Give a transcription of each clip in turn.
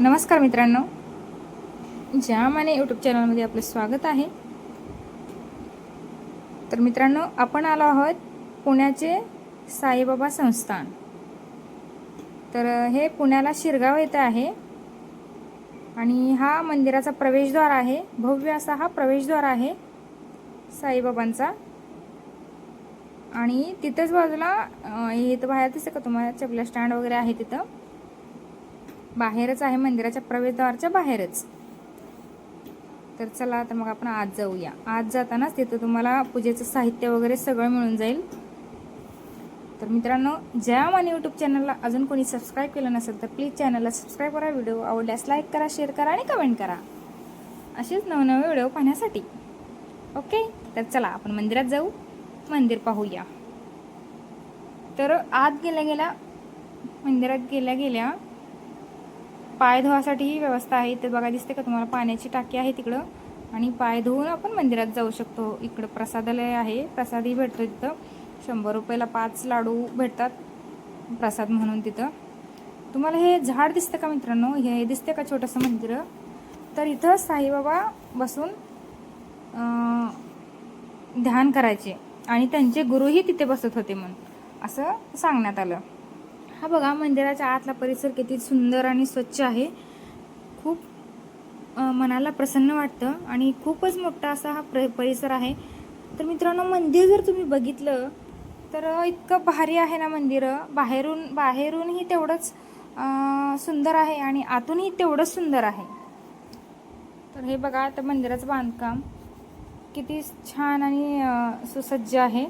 नमस्कार मित्रांनो. ज्या माने यूट्यूब चॅनलमध्ये आपलं स्वागत आहे. तर मित्रांनो आपण आलो आहोत पुण्याचे साईबाबा संस्थान. तर हे पुण्याला शिरगाव येथे आहे. आणि हा मंदिराचा प्रवेशद्वार आहे. भव्य असा हा प्रवेशद्वार आहे साईबाबांचा. आणि तिथंच बाजूला इथं बाहेर दिसतं का तुम्हाला? चपला स्टँड वगैरे आहे तिथं. बाहेरच आहे मंदिराच्या प्रवेशद्वारच्या बाहेरच. तर चला तर मग आपण आज जाऊया. आज जातानाच तिथं तुम्हाला पूजेचं साहित्य वगैरे सगळं मिळून जाईल. तर मित्रांनो ज्या माने यूट्यूब चॅनलला अजून कोणी सबस्क्राईब केलं नसेल तर प्लीज चॅनलला सबस्क्राईब करा व्हिडिओ आवडल्यास लाईक करा शेअर करा आणि कमेंट करा. असेच नवनवे व्हिडिओ पाहण्यासाठी. ओके तर चला आपण मंदिरात जाऊ. मंदिर पाहूया. तर आत गेल्या गेल्या मंदिरात गेल्या गेल्या पाय धुवासाठी ही व्यवस्था आहे. इथे बघा दिसते का तुम्हाला पाण्याची टाकी आहे तिकडं. आणि पाय धुवून आपण मंदिरात जाऊ शकतो. इकडं प्रसादालय आहे. प्रसादही भेटतो तिथं. शंभर रुपयाला पाच लाडू भेटतात प्रसाद म्हणून तिथं. तुम्हाला हे झाड दिसतं का मित्रांनो? हे दिसते का छोटंसं मंदिर? तर इथं साईबाबा बसून ध्यान करायचे. आणि त्यांचे गुरुही तिथे बसत होते म्हणून. असं सांगण्यात आलं. हा बघा मंदिराच्या आतला परिसर किती सुंदर आणि स्वच्छ आहे. खूप मनाला प्रसन्न वाटतं आणि खूपच मोठा असा हा प्र परिसर आहे. तर मित्रांनो मंदिर जर तुम्ही बघितलं तर इतकं भारी आहे ना मंदिर. बाहेरून बाहेरूनही तेवढंच सुंदर आहे आणि आतूनही तेवढंच सुंदर आहे. तर हे बघा आता मंदिराचं बांधकाम किती छान आणि सुसज्ज आहे.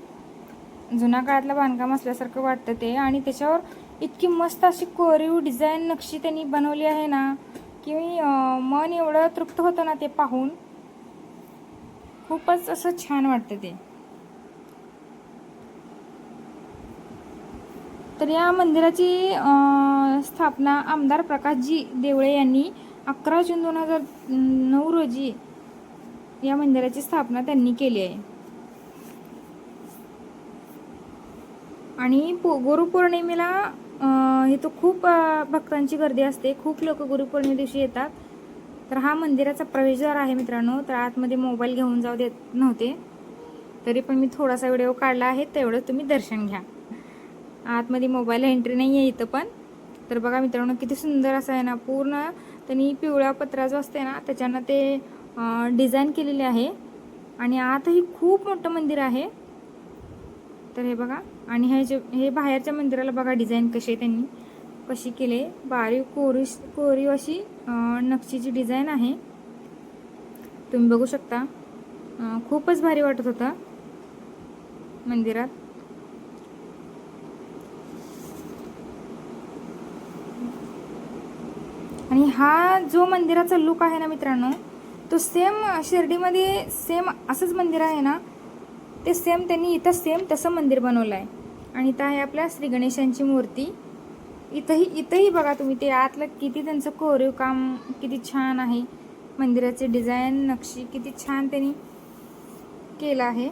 जुन्या काळातलं बांधकाम असल्यासारखं वाटतं ते आणि त्याच्यावर इतकी मस्त अशी कोरीव डिझाईन नक्षी त्यांनी बनवली आहे ना की मन एवढं तृप्त होतं ना ते पाहून. खूपच असं छान वाटतं ते. तर या मंदिराची स्थापना आमदार प्रकाशजी देवळे यांनी अकरा जून दोन हजार नऊ रोजी या मंदिराची स्थापना त्यांनी केली आहे. आणि पो गुरुपौर्णिमेला इथं खूप भक्तांची गर्दी असते. खूप लोक गुरुपौर्णिमे दिवशी येतात. तर हा मंदिराचा प्रवेशद्वार आहे मित्रांनो. तर आतमध्ये मोबाईल घेऊन जाऊ देत नव्हते. तरी पण मी थोडासा व्हिडिओ काढला आहे. तेवढं तुम्ही दर्शन घ्या. आतमध्ये मोबाईल एंट्री नाही आहे इथं पण. तर बघा मित्रांनो किती सुंदर असं आहे ना पूर्ण त्यांनी पिवळ्या पत्रा जो असते ना त्याच्यानं ते डिझाईन केलेले आहे. आणि आतही खूप मोठं मंदिर आहे. तर हे बघा. आणि हे जे हे बाहेरच्या मंदिराला बघा डिझाईन कशी आहे त्यांनी. कशी केले बारीव कोरीव कोरीव अशी नक्षीची डिझाईन आहे. तुम्ही बघू शकता. खूपच भारी वाटत होता मंदिरात. आणि हा जो मंदिराचा लुक आहे ना मित्रांनो तो सेम शिर्डीमध्ये सेम असंच मंदिर आहे ना ते सेम त्यांनी इथं सेम तसं मंदिर बनवलं आहे आणि इथं आहे आपल्या श्री गणेशांची मूर्ती. इथंही इथंही बघा तुम्ही ते आतलं किती त्यांचं कोरीव काम किती छान आहे. मंदिराचे डिझाईन नक्षी किती छान त्यांनी केलं आहे.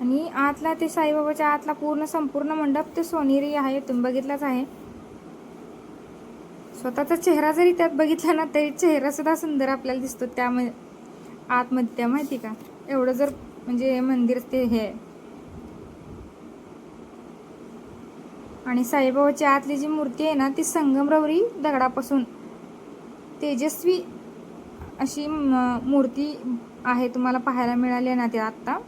आणि आतला ते साईबाबाच्या आतला पूर्ण संपूर्ण मंडप ते सोनेरी आहे तुम्ही बघितलाच आहे. स्वतःचा चेहरा जरी त्यात बघितला ना तरी चेहरा सुद्धा सुंदर आपल्याला दिसतो त्यामध्ये आतमध्ये त्या माहिती का? एवढं जर म्हणजे मंदिर ते हे. आणि साईबाबाची आतली जी मूर्ती आहे ना ती संगमरवरी दगडापासून तेजस्वी अशी म- मूर्ती आहे तुम्हाला पाहायला मिळाली ना ते आत्ता.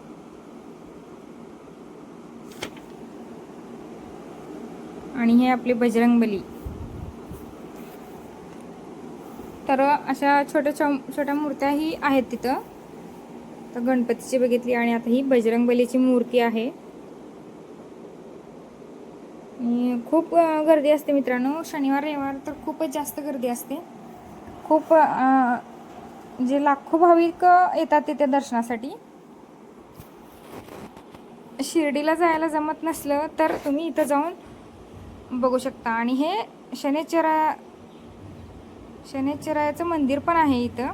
आणि हे आपले बजरंगबली तर अशा छोट्या छो- छोट्या मूर्त्याही आहेत तिथं. तर गणपतीची बघितली आणि आता ही बजरंगबलीची मूर्ती आहे. खूप गर्दी असते मित्रांनो. शनिवार रविवार तर खूपच जास्त गर्दी असते. खूप जे म्हणजे लाखो भाविक येतात तिथे दर्शनासाठी. शिर्डीला जायला जमत नसलं तर तुम्ही इथं जाऊन बघू शकता. आणि हे शनिचरा शनिचरायाचं मंदिर पण आहे इथं.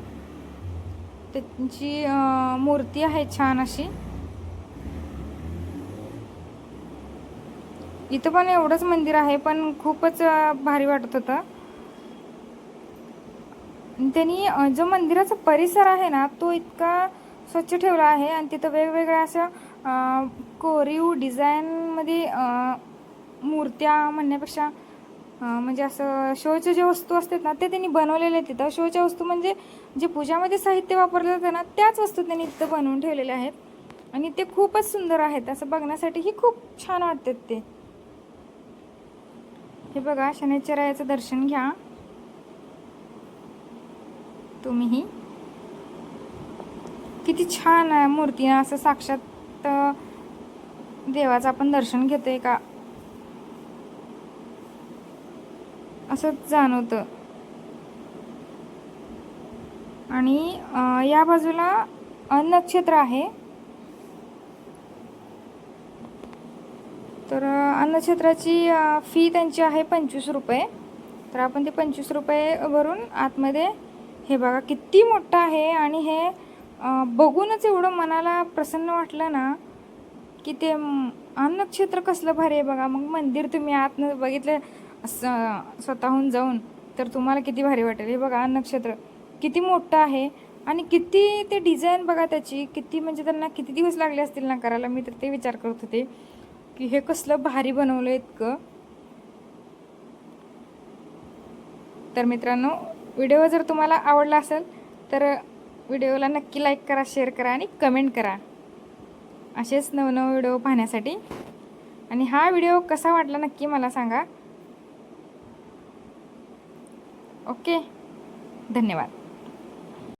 त्यांची मूर्ती आहे छान अशी. इथं पण एवढंच मंदिर आहे पण खूपच भारी वाटत होतं. त्यांनी जो मंदिराचा परिसर आहे ना तो इतका स्वच्छ ठेवला आहे आणि तिथं वेगवेगळ्या अशा कोरीव डिझाईनमध्ये मूर्त्या म्हणण्यापेक्षा म्हणजे असं शोच्या ज्या वस्तू असतात ना ते त्यांनी बनवलेले आहेत तिथं. शोच्या वस्तू म्हणजे जे पूजामध्ये साहित्य वापरलं जातं ना त्याच वस्तू त्यांनी तिथं बनवून ठेवलेल्या आहेत. आणि ते खूपच सुंदर आहेत. असं बघण्यासाठीही खूप छान वाटतात ते. हे बघा शनिचरायाचं दर्शन घ्या. तुम्हीही. किती छान आहे मूर्ती असं साक्षात देवाचं आपण दर्शन घेतोय का? असंच जाणवतं. आणि या बाजूला नक्षत्र आहे. तर अन्नक्षेत्राची फी त्यांची आहे पंचवीस रुपये. तर आपण ते पंचवीस रुपये भरून आतमध्ये हे बघा किती मोठं आहे आणि हे बघूनच एवढं मनाला प्रसन्न वाटलं ना की ते अन्नक्षेत्र कसलं भारी आहे बघा. मग मंदिर तुम्ही आतनं बघितलं असं स्वतःहून जाऊन तर तुम्हाला किती भारी वाटेल. हे बघा नक्षत्र किती मोठं आहे आणि किती ते डिझाईन बघा त्याची किती म्हणजे त्यांना किती दिवस लागले असतील ना करायला. मी तर ते विचार करत होते की हे कसलं भारी बनवलं इतकं. तर मित्रांनो व्हिडिओ जर तुम्हाला आवडला असेल तर व्हिडिओला नक्की लाईक करा शेअर करा आणि कमेंट करा. असेच नवनव व्हिडिओ पाहण्यासाठी. आणि हा व्हिडिओ कसा वाटला नक्की मला सांगा. ओके? धन्यवाद.